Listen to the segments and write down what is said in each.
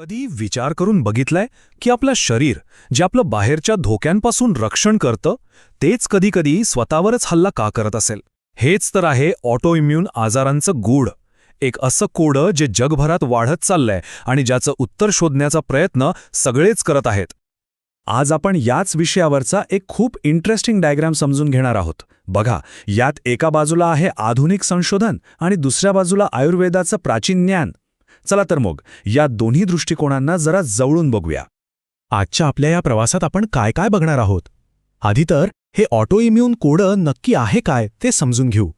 कधी विचार करून बघितलाय की आपलं शरीर जे आपलं बाहेरच्या धोक्यांपासून रक्षण करतं तेच कधीकधी स्वतःवरच हल्ला का करत असेल? हेच तर आहे ऑटोइम्यून आजारांचं गूढ. एक असं कोडं जे जगभरात वाढत चाललंय आणि ज्याचं उत्तर शोधण्याचा प्रयत्न सगळेच करत आहेत. आज आपण याच विषयावरचा एक खूप इंटरेस्टिंग डायग्राम समजून घेणार आहोत. बघा यात एका बाजूला आहे आधुनिक संशोधन आणि दुसऱ्या बाजूला आयुर्वेदाचं प्राचीन ज्ञान. चला तर मग या दोन्ही दृष्टिकोनांना जरा जवळून बघूया. आजच्या आपल्या या प्रवासात आपण काय काय बघणार आहोत? आधी तर हे ऑटो इम्युन कोडं नक्की आहे काय ते समजून घेऊ.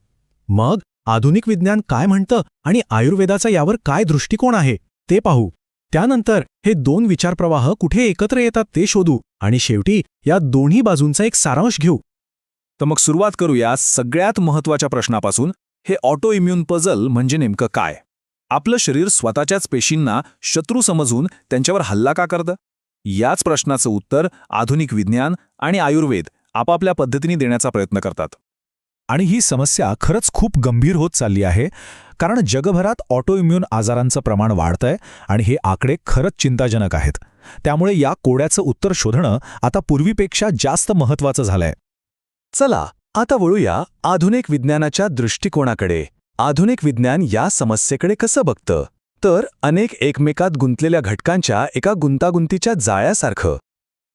मग आधुनिक विज्ञान काय म्हणतं आणि आयुर्वेदाचा यावर काय दृष्टिकोन आहे ते पाहू. त्यानंतर हे दोन विचारप्रवाह कुठे एकत्र येतात ते शोधू आणि शेवटी या दोन्ही बाजूंचा एक सारांश घेऊ. तर मग सुरुवात करूया सगळ्यात महत्त्वाच्या प्रश्नापासून हे ऑटो इम्युन पझल म्हणजे नेमकं काय? आपलं शरीर स्वतःच्याच पेशींना शत्रू समजून त्यांच्यावर हल्ला का करतं? याच प्रश्नाचं उत्तर आधुनिक विज्ञान आणि आयुर्वेद आपापल्या पद्धतीने देण्याचा प्रयत्न करतात. आणि ही समस्या खरंच खूप गंभीर होत चालली आहे कारण जगभरात ऑटोइम्युन आजारांचं प्रमाण वाढतंय आणि हे आकडे खरंच चिंताजनक आहेत. त्यामुळे या कोड्याचं उत्तर शोधणं आता पूर्वीपेक्षा जास्त महत्वाचं झालंय. चला आता वळूया आधुनिक विज्ञानाच्या दृष्टिकोनाकडे. आधुनिक विज्ञान या समस्येकडे कसं बघतं? तर अनेक एकमेकात गुंतलेल्या घटकांच्या एका गुंतागुंतीच्या जाळ्यासारखं.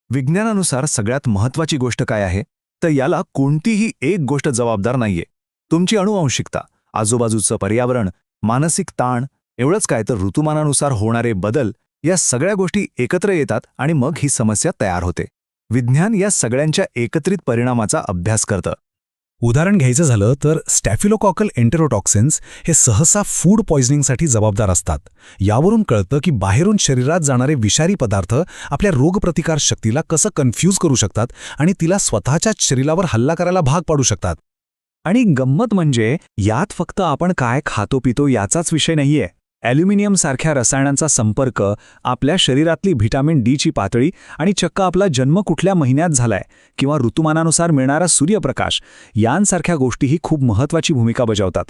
विज्ञानानुसार सगळ्यात महत्वाची गोष्ट काय आहे? तर याला कोणतीही एक गोष्ट जबाबदार नाहीये. तुमची अणुवंशिकता आजूबाजूचं पर्यावरण मानसिक ताण एवढंच काय तर ऋतुमानानुसार होणारे बदल या सगळ्या गोष्टी एकत्र येतात आणि मग ही समस्या तयार होते. विज्ञान या सगळ्यांच्या एकत्रित परिणामाचा अभ्यास करतं. उदाहरण घ्यायचं झालं तर स्टॅफिलोकॉकल एन्टेरोटॉक्सिन्स हे सहसा फूड पॉइझनिंगसाठी जबाबदार असतात. यावरून कळतं की बाहेरून शरीरात जाणारे विषारी पदार्थ आपल्या रोगप्रतिकार शक्तीला कसं कन्फ्यूज करू शकतात आणि तिला स्वतःच्याच शरीरावर हल्ला करायला भाग पाडू शकतात. आणि गंमत म्हणजे यात फक्त आपण काय खातो पितो याचाच विषय नाहीये. ॲल्युमिनियमसारख्या रसायनांचा संपर्क आपल्या शरीरातली व्हिटॅमिन डीची पातळी आणि चक्क आपला जन्म कुठल्या महिन्यात झालाय किंवा ऋतुमानानुसार मिळणारा सूर्यप्रकाश यांसारख्या गोष्टीही खूप महत्वाची भूमिका बजावतात.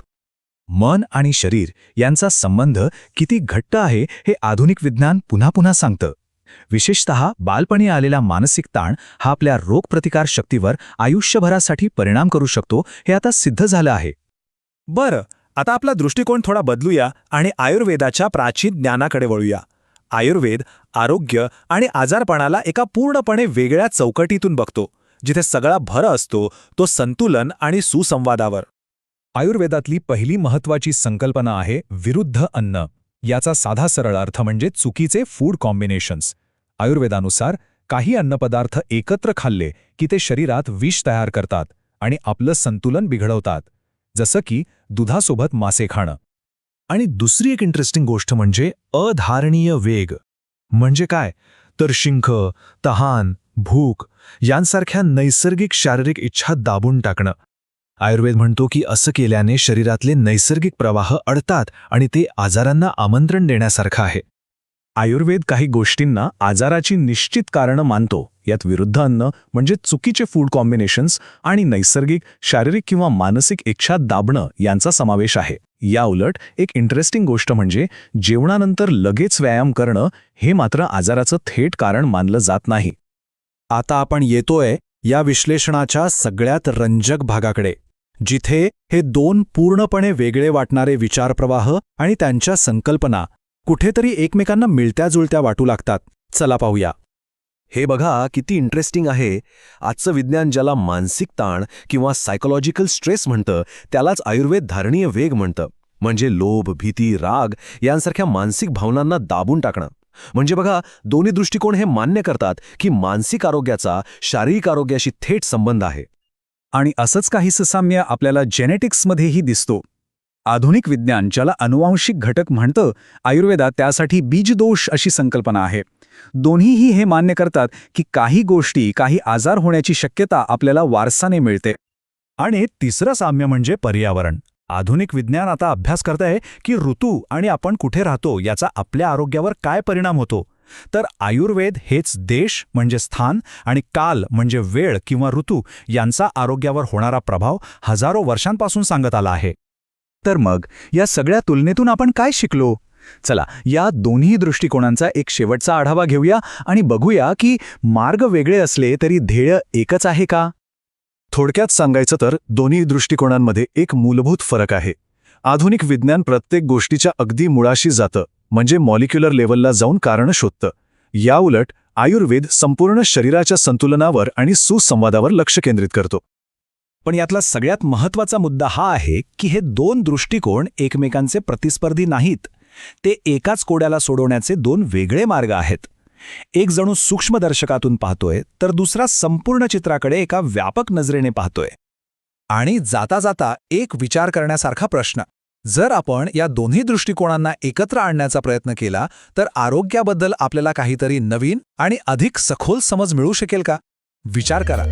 मन आणि शरीर यांचा संबंध किती घट्ट आहे हे आधुनिक विज्ञान पुन्हा पुन्हा सांगतं. विशेषतः बालपणी आलेला मानसिक ताण हा आपल्या रोगप्रतिकार शक्तीवर आयुष्यभरासाठी परिणाम करू शकतो हे आता सिद्ध झालं आहे. बरं आता आपला दृष्टिकोन थोडा बदलूया आणि आयुर्वेदाच्या प्राचीन ज्ञानाकडे वळूया. आयुर्वेद आरोग्य आणि आजारपणाला एका पूर्णपणे वेगळ्या चौकटीतून बघतो जिथे सगळा भर असतो तो संतुलन आणि सुसंवादावर. आयुर्वेदातली पहिली महत्वाची संकल्पना आहे विरुद्ध अन्न. याचा साधा सरळ अर्थ म्हणजे चुकीचे फूड कॉम्बिनेशन्स आयुर्वेदानुसार काही अन्नपदार्थ एकत्र खाल्ले की ते शरीरात विष तयार करतात आणि आपलं संतुलन बिघडवतात. जसं की दुधासोबत मासे खाणं. आणि दुसरी एक इंटरेस्टिंग गोष्ट म्हणजे अधारणीय वेग. म्हणजे काय? तर शिंख तहान भूक यांसारख्या नैसर्गिक शारीरिक इच्छा दाबून टाकणं. आयुर्वेद म्हणतो की असं केल्याने शरीरातले नैसर्गिक प्रवाह अडतात आणि ते आजारांना आमंत्रण देण्यासारखं आहे. आयुर्वेद काही गोष्टींना आजाराची निश्चित कारणं मानतो. यात विरुद्ध अन्न म्हणजे चुकीचे फूड कॉम्बिनेशन्स आणि नैसर्गिक शारीरिक किंवा मानसिक इच्छा दाबणं यांचा समावेश आहे. या उलट एक इंटरेस्टिंग गोष्ट म्हणजे जेवणानंतर लगेच व्यायाम करणं हे मात्र आजाराचं थेट कारण मानलं जात नाही. आता आपण येतोय या विश्लेषणाच्या सगळ्यात रंजक भागाकडे जिथे हे दोन पूर्णपणे वेगळे वाटणारे विचारप्रवाह आणि त्यांच्या संकल्पना कुठेतरी एकमेकांना मिळत्या जुळत्या वाटू लागतात. चला पाहूया. हे बघा किती इंटरेस्टिंग आहे. आजचं विज्ञान ज्याला मानसिक ताण किंवा सायकोलॉजिकल स्ट्रेस म्हणतं त्यालाच आयुर्वेद धारणीय वेग म्हणतं. म्हणजे लोभ भीती राग यांसारख्या मानसिक भावनांना दाबून टाकणं. म्हणजे बघा दोन्ही दृष्टिकोन हे मान्य करतात की मानसिक आरोग्याचा शारीरिक आरोग्याशी थेट संबंध आहे. आणि असंच काही ससाम्य आपल्याला जेनेटिक्समध्येही दिसतो. आधुनिक विज्ञान ज्याला अनुवांशिक घटक म्हणतं आयुर्वेदात त्यासाठी बीजदोष अशी संकल्पना आहे. दोन्हीही हे मान्य करतात की काही गोष्टी काही आजार होण्याची शक्यता आपल्याला वारसाने मिळते. आणि तिसरं साम्य म्हणजे पर्यावरण. आधुनिक विज्ञान आता अभ्यास करत आहे की ऋतू आणि आपण कुठे राहतो याचा आपल्या आरोग्यावर काय परिणाम होतो. तर आयुर्वेद हेच देश म्हणजे स्थान आणि काल म्हणजे वेळ किंवा ऋतू यांचा आरोग्यावर होणारा प्रभाव हजारो वर्षांपासून सांगत आला आहे. तर मग या सगळ्या तुलनेतून आपण काय शिकलो? चला या दोन्ही दृष्टिकोनांचा एक शेवटचा आढावा घेऊया आणि बघूया की मार्ग वेगळे असले तरी ध्येय एकच आहे का? थोडक्यात सांगायचं तर दोन्ही दृष्टिकोनांमध्ये एक मूलभूत फरक आहे. आधुनिक विज्ञान प्रत्येक गोष्टीच्या अगदी मुळाशी जातं म्हणजे मॉलिक्युलर लेवलला जाऊन कारणं शोधतं. याउलट आयुर्वेद संपूर्ण शरीराच्या संतुलनावर आणि सुसंवादावर लक्ष केंद्रित करतो. पण यातला सगळ्यात महत्त्वाचा मुद्दा हा आहे की हे दोन दृष्टिकोन एकमेकांचे प्रतिस्पर्धी नाहीत. ते एकाच कोड्याला सोडवण्याचे दोन वेगळे मार्ग आहेत. एक जणू सूक्ष्मदर्शकातून पाहतोय तर दुसरा संपूर्ण चित्राकडे एका व्यापक नजरेने पाहतोय. आणि जाता जाता एक विचार करण्यासारखा प्रश्न. जर आपण या दोन्ही दृष्टिकोनांना एकत्र आणण्याचा प्रयत्न केला तर आरोग्याबद्दल आपल्याला काहीतरी नवीन आणि अधिक सखोल समज मिळू शकेल का? विचार करा.